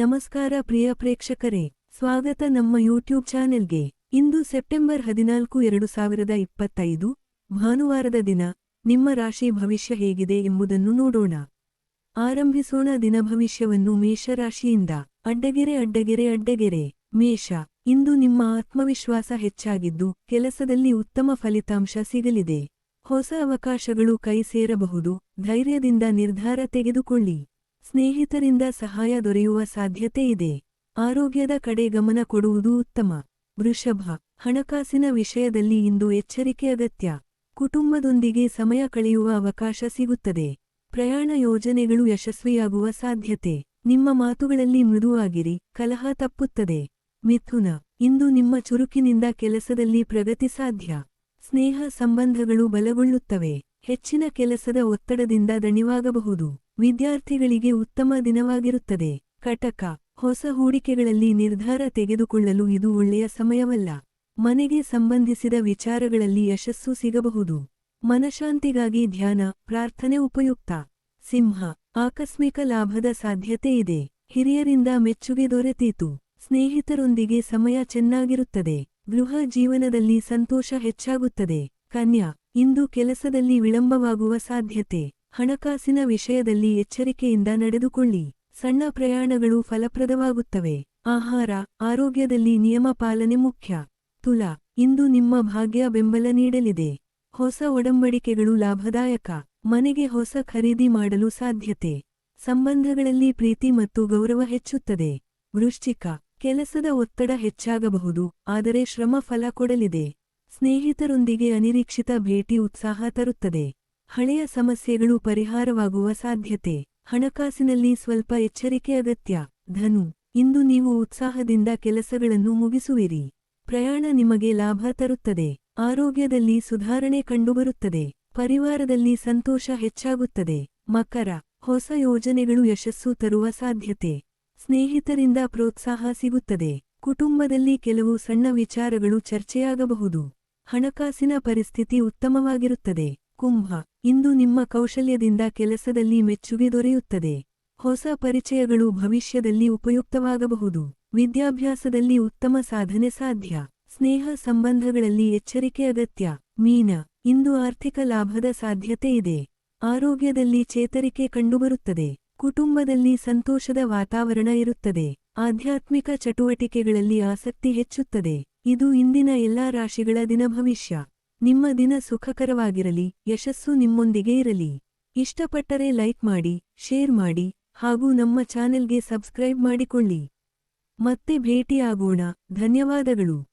ನಮಸ್ಕಾರ ಪ್ರಿಯ ಪ್ರೇಕ್ಷಕರೇ, ಸ್ವಾಗತ ನಮ್ಮ ಯೂಟ್ಯೂಬ್ ಚಾನೆಲ್ಗೆ. ಇಂದು ಸೆಪ್ಟೆಂಬರ್ ಹದಿನಾಲ್ಕು ಎರಡು ಸಾವಿರದ ಇಪ್ಪತ್ತೈದು, ಭಾನುವಾರದ ದಿನ. ನಿಮ್ಮ ರಾಶಿ ಭವಿಷ್ಯ ಹೇಗಿದೆ ಎಂಬುದನ್ನು ನೋಡೋಣ. ಆರಂಭಿಸೋಣ ದಿನ ಭವಿಷ್ಯವನ್ನು ಮೇಷರಾಶಿಯಿಂದ. ಅಡ್ಡಗೆರೆ ಅಡ್ಡಗೆರೆ ಅಡ್ಡಗೆರೆ. ಮೇಷ. ಇಂದು ನಿಮ್ಮ ಆತ್ಮವಿಶ್ವಾಸ ಹೆಚ್ಚಾಗಿದ್ದು, ಕೆಲಸದಲ್ಲಿ ಉತ್ತಮ ಫಲಿತಾಂಶ ಸಿಗಲಿದೆ. ಹೊಸ ಅವಕಾಶಗಳು ಕೈ ಸೇರಬಹುದು ಧೈರ್ಯದಿಂದ ನಿರ್ಧಾರ ತೆಗೆದುಕೊಳ್ಳಿ. ಸ್ನೇಹಿತರಿಂದ ಸಹಾಯ ದೊರೆಯುವ ಸಾಧ್ಯತೆ ಇದೆ. ಆರೋಗ್ಯದ ಕಡೆ ಗಮನ ಕೊಡುವುದು ಉತ್ತಮ. ವೃಷಭ, ಹಣಕಾಸಿನ ವಿಷಯದಲ್ಲಿ ಇಂದು ಎಚ್ಚರಿಕೆ ಅಗತ್ಯ. ಕುಟುಂಬದೊಂದಿಗೆ ಸಮಯ ಕಳೆಯುವ ಅವಕಾಶ ಸಿಗುತ್ತದೆ. ಪ್ರಯಾಣ ಯೋಜನೆಗಳು ಯಶಸ್ವಿಯಾಗುವ ಸಾಧ್ಯತೆ. ನಿಮ್ಮ ಮಾತುಗಳಲ್ಲಿ ಮೃದುವಾಗಿರಿ, ಕಲಹ ತಪ್ಪುತ್ತದೆ. ಮಿಥುನ, ಇಂದು ನಿಮ್ಮ ಚುರುಕಿನಿಂದ ಕೆಲಸದಲ್ಲಿ ಪ್ರಗತಿ ಸಾಧ್ಯ. ಸ್ನೇಹ ಸಂಬಂಧಗಳು ಬಲಗೊಳ್ಳುತ್ತವೆ. ಹೆಚ್ಚಿನ ಕೆಲಸದ ಒತ್ತಡದಿಂದ ದಣಿವಾಗಬಹುದು. ವಿದ್ಯಾರ್ಥಿಗಳಿಗೆ ಉತ್ತಮ ದಿನವಾಗಿರುತ್ತದೆ. ಕಟಕ, ಹೊಸ ಹೂಡಿಕೆಗಳಲ್ಲಿ ನಿರ್ಧಾರ ತೆಗೆದುಕೊಳ್ಳಲು ಇದು ಒಳ್ಳೆಯ ಸಮಯವಲ್ಲ. ಮನೆಗೆ ಸಂಬಂಧಿಸಿದ ವಿಚಾರಗಳಲ್ಲಿ ಯಶಸ್ಸು ಸಿಗಬಹುದು. ಮನಶಾಂತಿಗಾಗಿ ಧ್ಯಾನ, ಪ್ರಾರ್ಥನೆ ಉಪಯುಕ್ತ. ಸಿಂಹ, ಆಕಸ್ಮಿಕ ಲಾಭದ ಸಾಧ್ಯತೆ ಇದೆ. ಹಿರಿಯರಿಂದ ಮೆಚ್ಚುಗೆ ದೊರೆತೀತು. ಸ್ನೇಹಿತರೊಂದಿಗೆ ಸಮಯ ಚೆನ್ನಾಗಿರುತ್ತದೆ. ಗೃಹ ಜೀವನದಲ್ಲಿ ಸಂತೋಷ ಹೆಚ್ಚಾಗುತ್ತದೆ. ಕನ್ಯಾ, ಇಂದು ಕೆಲಸದಲ್ಲಿ ವಿಳಂಬವಾಗುವ ಸಾಧ್ಯತೆ. ಹಣಕಾಸಿನ ವಿಷಯದಲ್ಲಿ ಎಚ್ಚರಿಕೆಯಿಂದ ನಡೆದುಕೊಳ್ಳಿ. ಸಣ್ಣ ಪ್ರಯಾಣಗಳು ಫಲಪ್ರದವಾಗುತ್ತವೆ. ಆಹಾರ, ಆರೋಗ್ಯದಲ್ಲಿ ನಿಯಮ ಪಾಲನೆ ಮುಖ್ಯ. ತುಲ, ಇಂದು ನಿಮ್ಮ ಭಾಗ್ಯ ಬೆಂಬಲ ನೀಡಲಿದೆ. ಹೊಸ ಒಡಂಬಡಿಕೆಗಳು ಲಾಭದಾಯಕ. ಮನೆಗೆ ಹೊಸ ಖರೀದಿ ಮಾಡಲು ಸಾಧ್ಯತೆ. ಸಂಬಂಧಗಳಲ್ಲಿ ಪ್ರೀತಿ ಮತ್ತು ಗೌರವ ಹೆಚ್ಚುತ್ತದೆ. ವೃಶ್ಚಿಕ, ಕೆಲಸದ ಒತ್ತಡ ಹೆಚ್ಚಾಗಬಹುದು, ಆದರೆ ಶ್ರಮ ಫಲ ಕೊಡಲಿದೆ. ಸ್ನೇಹಿತರೊಂದಿಗೆ ಅನಿರೀಕ್ಷಿತ ಭೇಟಿ ಉತ್ಸಾಹ ತರುತ್ತದೆ. ಹಳೆಯ ಸಮಸ್ಯೆಗಳು ಪರಿಹಾರವಾಗುವ ಸಾಧ್ಯತೆ. ಹಣಕಾಸಿನಲ್ಲಿ ಸ್ವಲ್ಪ ಎಚ್ಚರಿಕೆ ಅಗತ್ಯ. ಧನು, ಇಂದು ನೀವು ಉತ್ಸಾಹದಿಂದ ಕೆಲಸಗಳನ್ನು ಮುಗಿಸುವಿರಿ. ಪ್ರಯಾಣ ನಿಮಗೆ ಲಾಭ ತರುತ್ತದೆ. ಆರೋಗ್ಯದಲ್ಲಿ ಸುಧಾರಣೆ ಕಂಡುಬರುತ್ತದೆ. ಪರಿವಾರದಲ್ಲಿ ಸಂತೋಷ ಹೆಚ್ಚಾಗುತ್ತದೆ. ಮಕರ, ಹೊಸ ಯೋಜನೆಗಳು ಯಶಸ್ಸು ತರುವ ಸಾಧ್ಯತೆ. ಸ್ನೇಹಿತರಿಂದ ಪ್ರೋತ್ಸಾಹ ಸಿಗುತ್ತದೆ. ಕುಟುಂಬದಲ್ಲಿ ಕೆಲವು ಸಣ್ಣ ವಿಚಾರಗಳು ಚರ್ಚೆಯಾಗಬಹುದು. ಹಣಕಾಸಿನ ಪರಿಸ್ಥಿತಿ ಉತ್ತಮವಾಗಿರುತ್ತದೆ. ಕುಂಭ ಇಂದು ನಿಮ್ಮ ಕೌಶಲ್ಯದಿಂದ ಕೆಲಸದಲ್ಲಿ ಮೆಚ್ಚುಗೆ ದೊರೆಯುತ್ತದೆ. ಹೊಸ ಪರಿಚಯಗಳು ಭವಿಷ್ಯದಲ್ಲಿ ಉಪಯುಕ್ತವಾಗಬಹುದು. ವಿದ್ಯಾಭ್ಯಾಸದಲ್ಲಿ ಉತ್ತಮ ಸಾಧನೆ ಸಾಧ್ಯ. ಸ್ನೇಹ ಸಂಬಂಧಗಳಲ್ಲಿ ಎಚ್ಚರಿಕೆ ಅಗತ್ಯ. ಮೀನ, ಇಂದು ಆರ್ಥಿಕ ಲಾಭದ ಸಾಧ್ಯತೆ ಇದೆ. ಆರೋಗ್ಯದಲ್ಲಿ ಚೇತರಿಕೆ ಕಂಡುಬರುತ್ತದೆ. ಕುಟುಂಬದಲ್ಲಿ ಸಂತೋಷದ ವಾತಾವರಣ ಇರುತ್ತದೆ. ಆಧ್ಯಾತ್ಮಿಕ ಚಟುವಟಿಕೆಗಳಲ್ಲಿ ಆಸಕ್ತಿ ಹೆಚ್ಚುತ್ತದೆ. ಇದು ಇಂದಿನ ಎಲ್ಲಾ ರಾಶಿಗಳ ದಿನ ಭವಿಷ್ಯ. ನಿಮ್ಮ ದಿನ ಸುಖಕರವಾಗಿರಲಿ, ಯಶಸ್ಸು ನಿಮ್ಮೊಂದಿಗೆ ಇರಲಿ. ಇಷ್ಟಪಟ್ಟರೆ ಲೈಕ್ ಮಾಡಿ, ಶೇರ್ ಮಾಡಿ ಹಾಗೂ ನಮ್ಮ ಚಾನೆಲ್ಗೆ ಸಬ್ಸ್ಕ್ರೈಬ್ ಮಾಡಿಕೊಳ್ಳಿ. ಮತ್ತೆ ಭೇಟಿಯಾಗೋಣ. ಧನ್ಯವಾದಗಳು.